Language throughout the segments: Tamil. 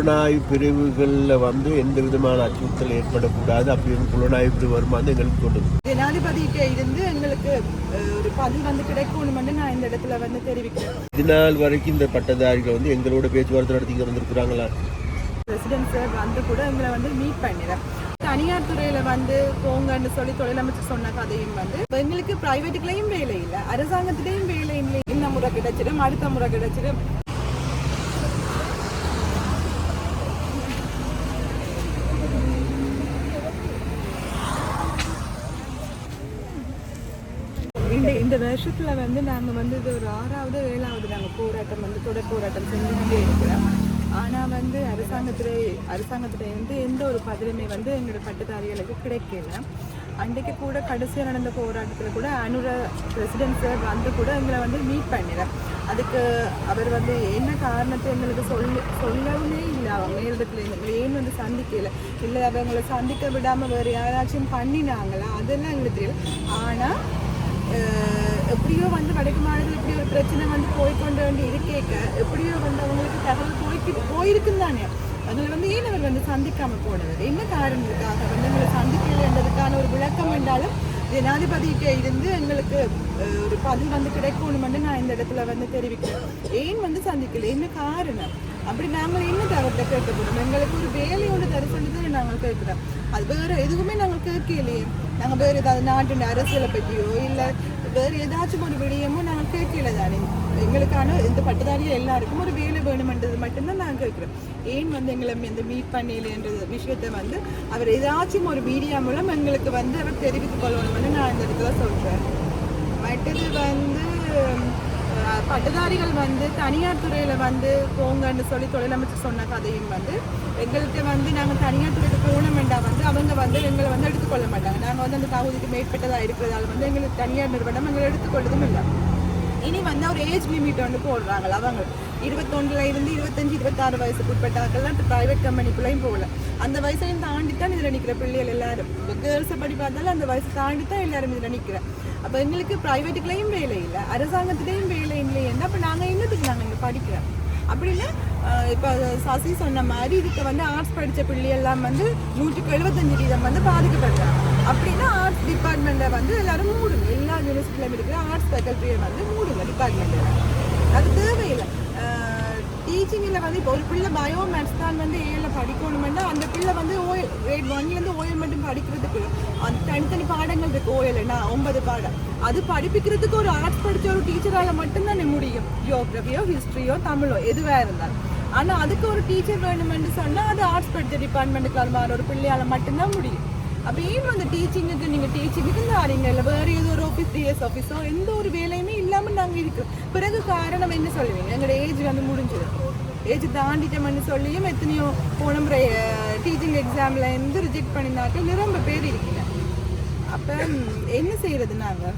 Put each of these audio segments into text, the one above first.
புலனாய்வு பிரிவுகளில் வந்து எந்த விதமான அச்சுறுத்தல் ஏற்படக்கூடாது. அப்படின்னு புலனாய்வு பிரிவு வருமானு எங்களுக்கு சொல்லுது ஜனாதிபதிகிட்ட இருந்து எங்களுக்கு ஒரு பதில் வந்து கிடைக்கணும்னு நான் இந்த இடத்துல வந்து தெரிவிக்கிறேன். இது நாள் வரைக்கும் இந்த பட்டதாரிகள் வந்து எங்களோட பேச்சுவார்த்தை நடத்தி வந்திருக்கிறாங்களா? பிரசிடென்ட் சார் வந்து கூட எங்களை வந்து மீட் பண்ணிடுறேன் தனியார் துறையில வந்து போங்கன்னு சொல்லி தொழிலமைச்சர் சொன்ன கதையும் வந்து எங்களுக்கு பிரைவேட்டுக்குள்ளேயும் வேலை இல்லை அரசாங்கத்திலையும் வேலை இல்லை. இந்த முறை கிடைச்சிடும் அடுத்த முறை கிடைச்சிடும். இந்த வருஷத்தில் வருஷத்துல வந்து நாங்க வந்து இது ஒரு ஆறாவது ஏழாவது நாங்க போராட்டம் வந்து தொடர் போராட்டம் செஞ்சுக்கிட்டே இருக்கிறோம். ஆனா வந்து அரசாங்கத்துறை அரசாங்கத்துல வந்து எந்த ஒரு பதிலுமே வந்து எங்களோட பட்டதாரிகளுக்கு கிடைக்கல. அன்றைக்கு கூட கடைசியாக நடந்த போராட்டத்தில் கூட அனுர பிரசிடென்ட் சார் வந்து கூட எங்களை வந்து மீட் பண்ணிடுறேன் அதுக்கு அவர் வந்து என்ன காரணத்தை எங்களுக்கு சொல்லி சொல்லவுமே இல்லை. அவங்க மேலிடத்துல எங்களை ஏன் வந்து சந்திக்கல? இல்லை அவங்களை சந்திக்க விடாமல் வேறு யாராச்சும் பண்ணினாங்களா? அதெல்லாம் எங்களுக்கு தெரியல. ஆனால் எப்படியோ வந்து வடக்கு மாநிலத்தில் இப்படி ஒரு பிரச்சனை வந்து போய்க்கொண்டு வேண்டி இருக்கேக்க எப்படியோ வந்து அவங்களுக்கு தகவல் போய்க்கு போயிருக்குன்னு தானே அதில் வந்து ஏன் அவர் வந்து சந்திக்காம போனது? என்ன காரணத்துக்காக வந்து எங்களை சந்திக்கலைன்றதுக்கான ஒரு விளக்கம் என்றாலும் ஜனாதிபதிக்கு இருந்து எங்களுக்கு ஒரு பதில் வந்து கிடைக்கணும்னு நான் இந்த இடத்துல வந்து தெரிவிக்கிறேன். ஏன் வந்து சந்திக்கல? என்ன காரணம்? அப்படி நாங்கள் என்ன தவிர்த்த கேட்க போகிறோம் எங்களுக்கு ஒரு வேலை ஒன்று தர சொல்லி நாங்கள் கேட்குறோம். அது வேறு எதுவுமே நாங்கள் கேட்கலையே. நாங்கள் வேறு ஏதாவது நாட்டின் அரசியலை பற்றியோ இல்லை வேறு ஏதாச்சும் ஒரு விடயமும் நாங்கள் கேட்கல தானே. எங்களுக்கான இந்த பட்டதாரிகள் எல்லாருக்கும் ஒரு வேலை வேணுமென்றது மட்டும்தான் நாங்கள் கேட்குறோம் ஏன் வந்து எங்களை இந்த மீட் பண்ணலன்ற விஷயத்தை வந்து அவர் ஏதாச்சும் ஒரு மீடியா மூலம் எங்களுக்கு வந்து அவர் தெரிவித்துக் கொள்ளணும்னு நான் இந்த இடத்துல சொல்கிறேன் மற்றது வந்து பட்டதாரிகள் வந்து தனியார் துறையில வந்து போங்கன்னு சொல்லி தொழிலமைச்சர் சொன்ன கதையும் வந்து எங்கள்கிட்ட வந்து நாங்கள் தனியார் துறைக்கு போனோம்டா வந்து அவங்க வந்து எங்களை வந்து எடுத்துக்கொள்ள மாட்டாங்க. நாங்கள் வந்து அந்த தகுதிக்கு மேற்பட்டதாக இருக்கிறதால வந்து எங்களுக்கு தனியார் நிறுவனம் எங்களை எடுத்துக்கொள்ளதும் இல்லை. இனி வந்து ஒரு ஏஜ் லிமிட் வந்து போடுறாங்களா அவங்க இருபத்தொன்னுல இருந்து இருபத்தஞ்சு இருபத்தாறு வயசுக்கு உட்பட்டாக்கெல்லாம் ப்ரைவேட் கம்பெனிக்குள்ளேயும் போகல. அந்த வயசையும் தாண்டி தான் இதில் நிற்கிற பிள்ளைகள் எல்லாரும். இப்போ கேர்ள்ஸை படி பார்த்தாலும் அந்த வயசு தாண்டி தான் எல்லாரும் இதில் நிற்கிறேன் அப்போ எங்களுக்கு ப்ரைவேட்டுக்குள்ளேயும் வேலை இல்லை அரசாங்கத்துலேயும் வேலை இல்லைன்னா அப்போ நாங்கள் என்னத்துக்கு நாங்கள் இங்கே படிக்கிறோம்? அப்படின்னு இப்போ சசி சொன்ன மாதிரி இதுக்கு வந்து ஆர்ட்ஸ் படித்த பிள்ளையெல்லாம் வந்து நூற்றுக்கு எழுபத்தஞ்சு வீதம் வந்து பாதிக்கப்படுறாங்க. அப்படின்னா ஆர்ட்ஸ் டிபார்ட்மெண்ட்டை வந்து எல்லாரும் மூடுங்க. எல்லா யூனிவர்சிட்டியிலும் இருக்கிற ஆர்ட்ஸ் ஃபேக்கல்ட்டியை வந்து மூடுங்க டிபார்ட்மெண்ட்டில் அது தேவையில்லை. டீச்சிங்கில் வந்து இப்போ ஒரு பிள்ளை பயோ மேத்ஸ் தான் வந்து ஏல படிக்கணுமெண்டா அந்த பிள்ளை வந்து ஓஎல் கிரேட் ஒன்லேருந்து ஓஎல் மட்டும் படிக்கிறதுக்கு அந்த தனித்தனி பாடங்கள் இருக்குது ஓயல்னா ஒன்பது பாடம். அது படிப்பிக்கிறதுக்கு ஒரு ஆர்ட்ஸ் படித்த ஒரு டீச்சரால் மட்டும்தான் முடியும். ஜியோகிரபியோ ஹிஸ்ட்ரியோ தமிழோ எதுவாக இருந்தாலும். ஆனால் அதுக்கு ஒரு டீச்சர் வேணுமென்று சொன்னால் அது ஆர்ட்ஸ் படித்த டிபார்ட்மெண்ட்டுக்கு மாதிரி ஒரு பிள்ளையால் மட்டும்தான் முடியும். அப்போ ஏன் அந்த டீச்சிங்குக்கு நீங்கள் டீச்சிங்குக்கு தாரீங்க இல்லை? வேறு ஏதோ ஒரு ஆஃபீஸ் டிஎஸ் ஆஃபீஸோ எந்த ஒரு வேலையுமே இல்லாமல் நாங்கள் இருக்கோம். பிறகு காரணம் என்ன சொல்லுவீங்க? எங்களோட ஏஜ் வந்து முடிஞ்சது ஏஜ் தாண்டிட்டோம்னு சொல்லியும் எத்தனையோ போன முறை டீச்சிங் எக்ஸாமில் இருந்து ரிஜெக்ட் பண்ணினாக்க நிரம்ப பேர் இருக்கீங்க. அப்போ என்ன செய்கிறது நாங்கள்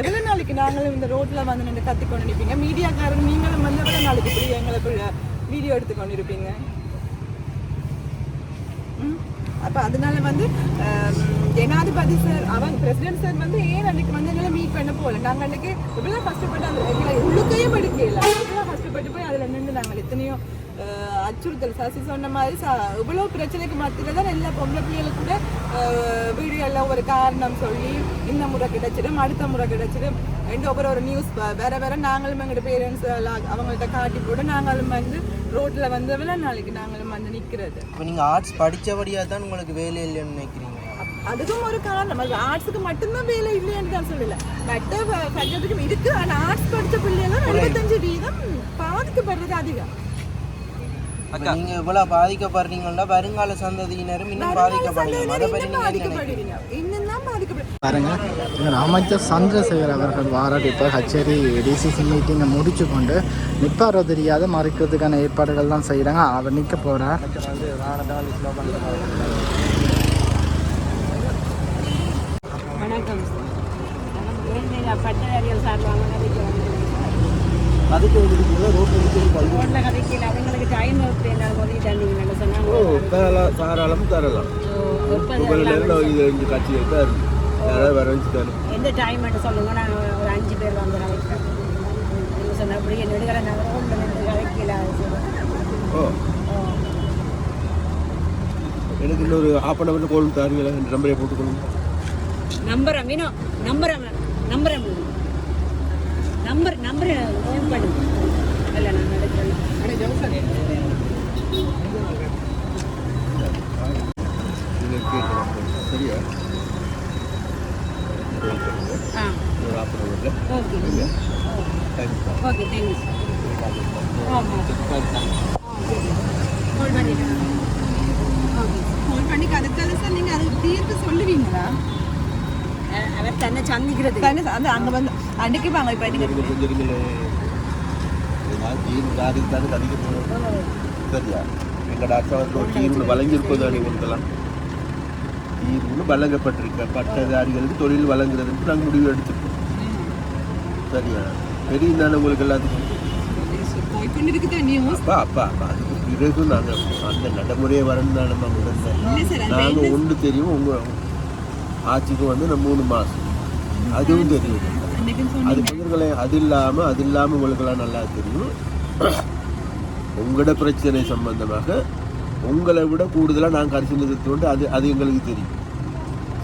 எவ்வளோ நாளைக்கு நாங்களும் இந்த ரோட்டில் வந்து நின்று கற்றுக்கொண்டு நிற்பீங்க மீடியாக்காரங்க நீங்களும் வந்து எவ்வளோ நாளைக்கு இப்படி எங்களை வீடியோ எடுத்துக்கொண்டு இருப்பீங்க? ம். அப்ப அதனால வந்து ஜனாதிபதி சார் அவங்க பிரசிடென்ட் சார் வந்து ஏன் அன்னைக்கு வந்து எங்களை மீட் பண்ண போகல? நாங்க அன்னைக்கு இவ்வளோ கஷ்டப்பட்டு அந்த எங்களை உள்ளுக்கையும் படிக்கல. இவ்வளோ கஷ்டப்பட்டு போய் அதில் நின்று நாங்கள் எத்தனையோ அச்சுறுத்தல். சசி சொன்ன மாதிரி இவ்வளோ பிரச்சனைக்கு மத்தியில் தான் எல்லா பொம்பளை பிள்ளைகளுக்கு கூட வீடியோ எல்லாம் ஒரு காரணம் சொல்லி இந்த முறை கிடைச்சிடும் அடுத்த முறை கிடைச்சிடும். எந்த ஒவ்வொரு ஒரு நியூஸ் வேற வேற நாங்களும் எங்களோட பேரண்ட்ஸ் எல்லாம் அவங்கள்ட்ட காட்டி போட்டு நாங்களும் வந்து ரோட்டில் வந்து எவ்வளோ நாளைக்கு நாங்களும் வந்து நிற்கிறது இப்போ நீங்கள் ஆர்ட்ஸ் படித்தபடியாக தான் உங்களுக்கு வேலை இல்லைன்னு நினைக்கிறீங்க அதுக்கும் ஒரு காரணம். அது ஆர்ட்ஸுக்கு மட்டும்தான் வேலை இல்லைன்னு தான் சொல்லல. மற்ற ஃபேக்கல்ட்டிக்கும் இருக்கு. ஆனால் ஆர்ட்ஸ் படித்த பிள்ளைகளும் எழுபத்தஞ்சு வீதம் பாதிக்கப்படுறது அதிகம். இப்போ நீங்கள் இவ்வளோ பாதிக்கப்படுறீங்கன்னா வருங்கால சந்ததியினரும் இன்னும் பாதிக்கப்படுவீங்க. பாருங்க அமைச்சர் சந்திரசேகர் அவர்கள் வாராட் இப்போ கச்சேரி டிசிசி மீட்டிங்கை முடிச்சு கொண்டு நிப்பாரோ தெரியாத மறைக்கிறதுக்கான ஏற்பாடுகள் தான் செய்கிறாங்க அவர் நிற்க போகிறார் வணக்கம். சார் பட்டதாரிகள் சார்பாக கதைக்கு அதுக்கு வந்து ரோட்டில் அவங்களுக்கு டைம் என்ன உதவி தந்தீங்கன்னு சொன்னாங்க. தரலாம் தாராளம் தரலாம். இது ரெண்டு கட்சி தான் இருக்கு யாராவது வர வச்சு தரும் எந்த டைம் மட்டும் சொல்லுங்க. நாங்கள் ஒரு அஞ்சு பேர் வந்து கதைக்கிறோம் சொன்ன அப்படியே நெடுகலை நகரம் கதைக்கல. ஓ. எனக்கு இன்னொரு ஹாஃப் அன் ஹவரில் கோல் தாருங்களா இந்த நம்பரை போட்டுக்கணும் நம்பர் மீனோ நம்பர் நம்பர் நம்பர் ஃபோன் பண்ணு இல்லை நான் நடக்கிறேன் நீங்கள் கேட்கலாம் சரியா கோல் பண்ணுங்க ஆ ஒரு ஹாஃப் அன் ஹவரில் ஓகே தேங்க்ஸ் ஓகே ஆமாம் ஃபோன் பண்ணிட்டேன் ஓகே ஃபோன் பண்ணி சார் நீங்கள் அதுக்கு தீர்த்து சொல்லுவீங்களா அவர் தன்னை சந்திக்கிறது தானே அந்த அங்கே வந்து அன்னைக்குப்பாங்க இப்போ நீங்கள் கொஞ்சம் கொஞ்சம் யாருக்கு தானே கதிக்க சரியா எங்களோட அரசாங்கத்தில் தீர்வு வழங்கியிருப்பது தானே உங்களுக்கெல்லாம் தீர்வுன்னு வழங்கப்பட்டிருக்க பட்டதாரிகளுக்கு தொழில் வழங்குறதுன்னு நாங்கள் முடிவு எடுத்துருக்கோம் சரியா? தெரியும் தானே உங்களுக்கு எல்லாத்துக்கும். அப்பா அப்பா அப்பா அதுக்கு பிறகு நாங்கள் அந்த நடைமுறையை வரணும் தானே நம்ம முதல்ல நாங்கள் ஒன்று தெரியும் உங்கள் ஆட்சிக்கு வந்து நம்ம மூணு மாதம் அதுவும் தெரியும். அது பகிர்களை அது இல்லாமல் அது இல்லாமல் உங்களுக்கெல்லாம் நல்லா தெரியும். உங்களோட பிரச்சனை சம்பந்தமாக உங்களை விட கூடுதலாக நாங்கள் கரிசனத்துட்டு அது அது எங்களுக்கு தெரியும்.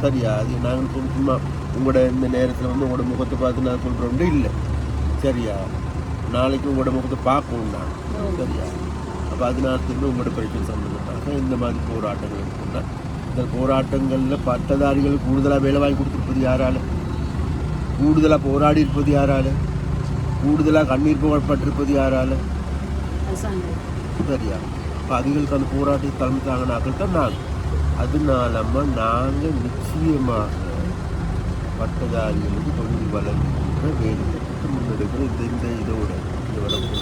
சரியா? அது நாங்கள் சும்மா உங்களோட இந்த நேரத்தில் வந்து உங்களோட முகத்தை பார்த்து நான் சொல்கிறோம் இல்லை. சரியா? நாளைக்கு உங்களோட முகத்தை பார்க்கணும் நான். சரியா? அப்போ அதனால திரும்ப உங்களோட பிரச்சனை சம்பந்தமாக இந்த மாதிரி போராட்டங்கள் இருக்குன்னா இந்த போராட்டங்களில் பட்டதாரிகள் கூடுதலாக வேலை வாங்கி கொடுத்துருப்பது யாரால? கூடுதலாக போராடி இருப்பது யாரால? கூடுதலாக கண்ணீர் புகழ்பட்டிருப்பது யாரால? சரியா? இப்போ அதுகளுக்கு அந்த போராட்டத்தை தலைமை தாங்கினாக்கள் தான் நாங்கள் அதனாலம்மா நாங்கள் நிச்சயமாக பட்டதாரிகளுக்கு தொழில் வழங்குகின்ற வேலைகளுக்கு முன்னெடுக்கிற இந்த இந்த இதோட இந்த வளர்ப்பு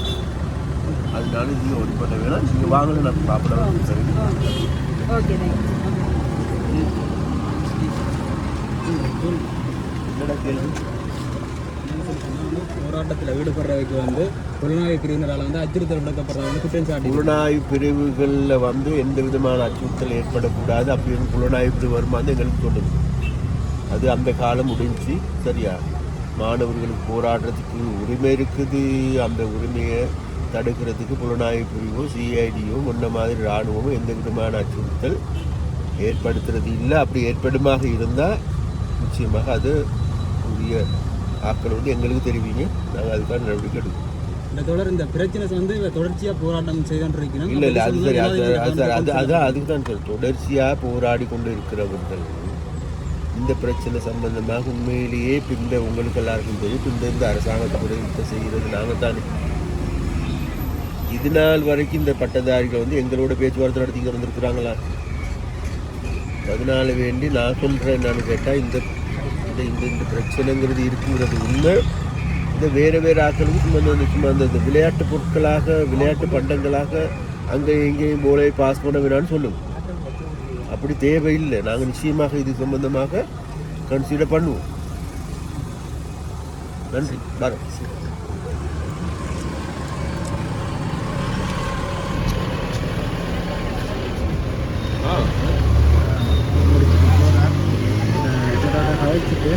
அதனால நீங்கள் ஒன்று பண்ண வேணாம் நீங்கள் வாங்கல நான் சாப்பிட சரி என்னடா கேள்வி? போராட்டத்தில் ஈடுபடுறதுக்கு வந்து புலனாய்வு பிரிவினரால் வந்து அச்சுறுத்தல் விடுக்கப்படுறத வந்து குற்றம் சாட்டி. புலனாய்வு பிரிவுகளில் வந்து எந்த விதமான அச்சுறுத்தல் ஏற்படக்கூடாது அப்படின்னு புலனாய்வு பிரிவு வருமானு எங்களுக்கு சொல்லுது அது அந்த காலம் முடிஞ்சு சரியா? மாணவர்களுக்கு போராடுறதுக்கு உரிமை இருக்குது. அந்த உரிமையை தடுக்கிறதுக்கு புலனாய்வு பிரிவோ சிஐடியோ முன்ன மாதிரி இராணுவமோ எந்த விதமான அச்சுறுத்தல் ஏற்படுத்துறது இல்லை. அப்படி ஏற்படுமாக இருந்தால் நிச்சயமாக அது உரிய ஆட்கள் வந்து எங்களுக்கு தெரிவிங்க. நாங்கள் அதுக்கான நடவடிக்கை இந்த தொடர் இந்த பிரச்சனை வந்து இவ தொடர்ச்சியா போராட்டம் செய்துருக்கணும் இல்ல இல்ல அது சரி அது அது சரி, அது அதான் அதுக்கு தான் சொல்றேன். தொடர்ச்சியா போராடி கொண்டு இருக்கிறவர்கள் இந்த பிரச்சனை சம்பந்தமாக உண்மையிலேயே பின்ப உங்களுக்கு எல்லாருக்கும் தெரியும். பிந்த அரசாங்கத்துக்கு அரசாங்கத்தை செய்கிறது நாங்கள் தானே இது நாள் வரைக்கும் இந்த பட்டதாரிகள் வந்து எங்களோட பேச்சுவார்த்தை இங்கே வந்திருக்கிறாங்களா? அதனால வேண்டி நான் சொல்கிறேன் என்னன்னு கேட்டால் இந்த இந்த இந்த இந்த பிரச்சனைங்கிறது இருக்குங்கிறது உண்மை. இந்த வேறு வேறு ஆக்களுக்கு சும்மா இந்த சும்மா அந்த விளையாட்டு பொருட்களாக விளையாட்டு பண்டங்களாக அங்கே எங்கேயும் போலே பாஸ் பண்ண வேணாம்னு சொல்லுங்கள் அப்படி தேவையில்லை. நாங்கள் நிச்சயமாக இது சம்பந்தமாக கன்சிடர் பண்ணுவோம். நன்றி. பாரத் இதோட கழிச்சிட்டு